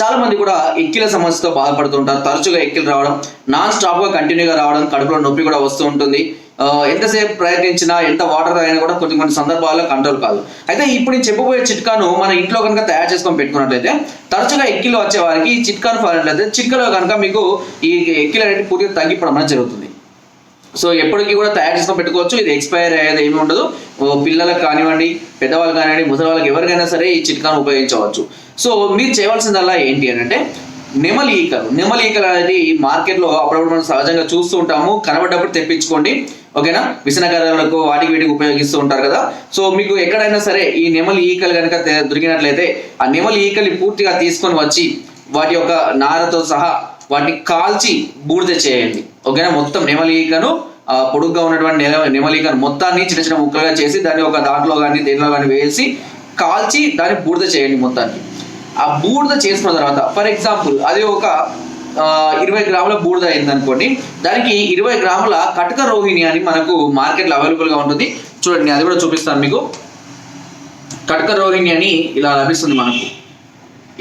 చాలా మంది కూడా ఎక్కిల సమస్యతో బాధపడుతుంటారు. తరచుగా ఎక్కిలు రావడం నాన్ స్టాప్గా కంటిన్యూగా రావడం కడుపులో నొప్పి కూడా వస్తూ ఉంటుంది. ఎంతసేపు ప్రయత్నించినా ఎంత వాటర్ తాగినా కూడా కొన్ని కొన్ని సందర్భాల్లో కంట్రోల్ కాదు. అయితే ఇప్పుడు నేను చెప్పబోయే చిట్కాను మన ఇంట్లో కనుక తయారు చేసుకొని పెట్టుకున్నట్లయితే తరచుగా ఎక్కిలు వచ్చే వారికి ఈ చిట్కాను ఫాలోట్లయితే చిట్కలో కనుక మీకు ఈ ఎక్కిలు అనేది పూర్తిగా తగ్గిపోవడం అనేది జరుగుతుంది. సో ఎప్పటికీ కూడా తయారు చేసుకొని పెట్టుకోవచ్చు. ఇది ఎక్స్పైర్ అయ్యేది ఏమి ఉండదు. ఓ పిల్లలకు కానివ్వండి పెద్దవాళ్ళు కానివ్వండి ముసలి వాళ్ళకి ఎవరికైనా సరే ఈ చిట్కాను ఉపయోగించవచ్చు. సో మీరు చేయవలసిందల్లా ఏంటి అని అంటే నెమలి ఈకలు. నెమలి ఈకలు అనేది మార్కెట్లో అప్పుడప్పుడు మనం సహజంగా చూస్తూ ఉంటాము. కనబడ్డప్పుడు తెప్పించుకోండి. ఓకేనా? విసనకర్రలకు వాటికి వీటికి ఉపయోగిస్తూ ఉంటారు కదా. సో మీకు ఎక్కడైనా సరే ఈ నెమలి ఈకలు కనుక దొరికినట్లయితే ఆ నెమలి ఈకల్ని పూర్తిగా తీసుకొని వచ్చి వాటి యొక్క నారతో సహా వాటిని కాల్చి బూడిద చేయండి. ఓకేనా? మొత్తం నెమలి ఈకను పొడుగ్గా ఉన్నటువంటి నెల మొత్తాన్ని చిన్న చిన్న ముక్కలుగా చేసి దాన్ని ఒక దాంట్లో కానీ దేనిలో కానీ వేసి కాల్చి దాన్ని బూడిద చేయండి మొత్తానికి. ఆ బూడిద చేసుకున్న తర్వాత ఫర్ ఎగ్జాంపుల్ అది ఒక ఇరవై గ్రాముల బూడిద అయింది అనుకోండి దానికి ఇరవై గ్రాముల కటక రోహిణి అని మనకు మార్కెట్లో అవైలబుల్గా ఉంటుంది. చూడండి అది కూడా చూపిస్తాను మీకు. కటక రోహిణి అని ఇలా లభిస్తుంది మనకు.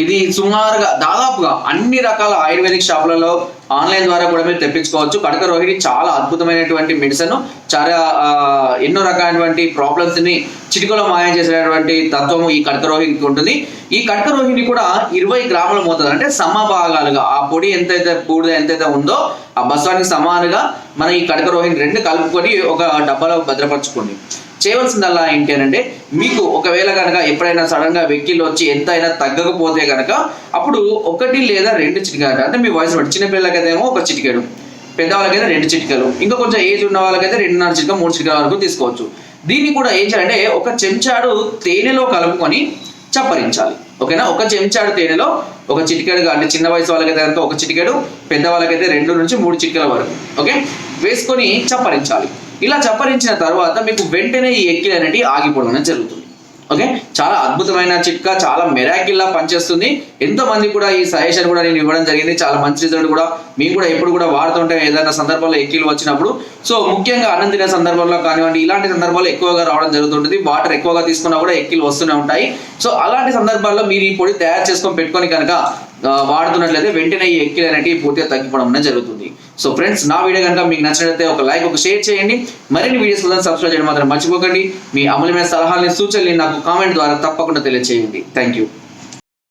ఇది సుమారుగా దాదాపుగా అన్ని రకాల ఆయుర్వేదిక్ షాపులలో ఆన్లైన్ ద్వారా కూడా మీరు తెప్పించుకోవచ్చు. కడక రోహిణి చాలా అద్భుతమైనటువంటి మెడిసిన్. చాలా ఎన్నో రకాలైనటువంటి ప్రాబ్లమ్స్ని చిటికలో మాయం చేసేటువంటి తత్వం ఈ కడక రోహిణికి ఉంటుంది. ఈ కడక రోహిణి కూడా ఇరవై గ్రాముల మోతాదు. అంటే సమభాగాలుగా ఆ పొడి ఎంతైతే బూడిద ఎంతైతే ఉందో ఆ బస్వానికి సమానంగా మనం ఈ కడక రోహిణి రెండు కలుపుకొని ఒక డబ్బాలో భద్రపరచుకోండి. చేయవలసిందల్లా ఏంటి అని అంటే మీకు ఒకవేళ కనుక ఎప్పుడైనా సడన్గా వెక్కిలు వచ్చి ఎంత అయినా తగ్గకపోతే కనుక అప్పుడు ఒకటి లేదా రెండు చిటికాయలు అంటే మీ వయసు చిన్నపిల్లలకి పిల్లలకైతేమో ఏమో ఒక చిటికెడు. పెద్దవాళ్ళకైతే రెండు చిటికలు. ఇంకా కొంచెం ఏజ్ ఉన్న వాళ్ళకైతే రెండున్నర చిటిక మూడు చిటికల వరకు తీసుకోవచ్చు. దీన్ని కూడా ఏం చేయాలంటే ఒక చెంచాడు తేనెలో కలుపుకొని చప్పరించాలి. ఓకేనా? ఒక చెంచాడు తేనెలో ఒక చిటికెడు అంటే చిన్న వయసు వాళ్ళకైతే కనుక ఒక చిటికెడు పెద్ద వాళ్ళకైతే రెండు నుంచి మూడు చిటికల వరకు. ఓకే? వేసుకొని చప్పరించాలి. ఇలా చప్పరించిన తర్వాత మీకు వెంటనే ఈ ఎక్కిలు అనేవి ఆగిపోవడం అనేది జరుగుతుంది. ఓకే? చాలా అద్భుతమైన చిట్కా చాలా మెరాకిల్లా పనిచేస్తుంది. ఎంతో మంది కూడా ఈ సజెషన్ కూడా నేను ఇవ్వడం జరిగింది. చాలా మంచి రిజల్ట్ కూడా. మీరు కూడా ఎప్పుడు కూడా వాడుతుంటే ఏదైనా సందర్భంలో ఎక్కిలు వచ్చినప్పుడు. సో ముఖ్యంగా అన్నం తినే సందర్భంలో కానివ్వండి ఇలాంటి సందర్భాల్లో ఎక్కువగా రావడం జరుగుతుంటుంది. వాటర్ ఎక్కువగా తీసుకున్నా కూడా ఎక్కిలు వస్తూనే ఉంటాయి. సో అలాంటి సందర్భాల్లో మీరు ఈ పొడి తయారు చేసుకొని పెట్టుకొని కనుక వాడుతున్నట్లయితే వెంటనే ఈ ఎక్కిలు అనేవి పూర్తిగా తగ్గిపోవడం అనేది జరుగుతుంది. సో ఫ్రెండ్స్ నా వీడియో కనుక మీకు నచ్చినట్లయితే ఒక లైక్ ఒక షేర్ చేయండి. మరిన్ని వీడియోస్ కోసం సబ్స్క్రైబ్ చేయడం మాత్రం మర్చిపోకండి. మీ అమూల్యమైన సలహాలని సూచనలు నాకు కామెంట్ ద్వారా తప్పకుండా తెలియజేయండి థ్యాంక్ యూ.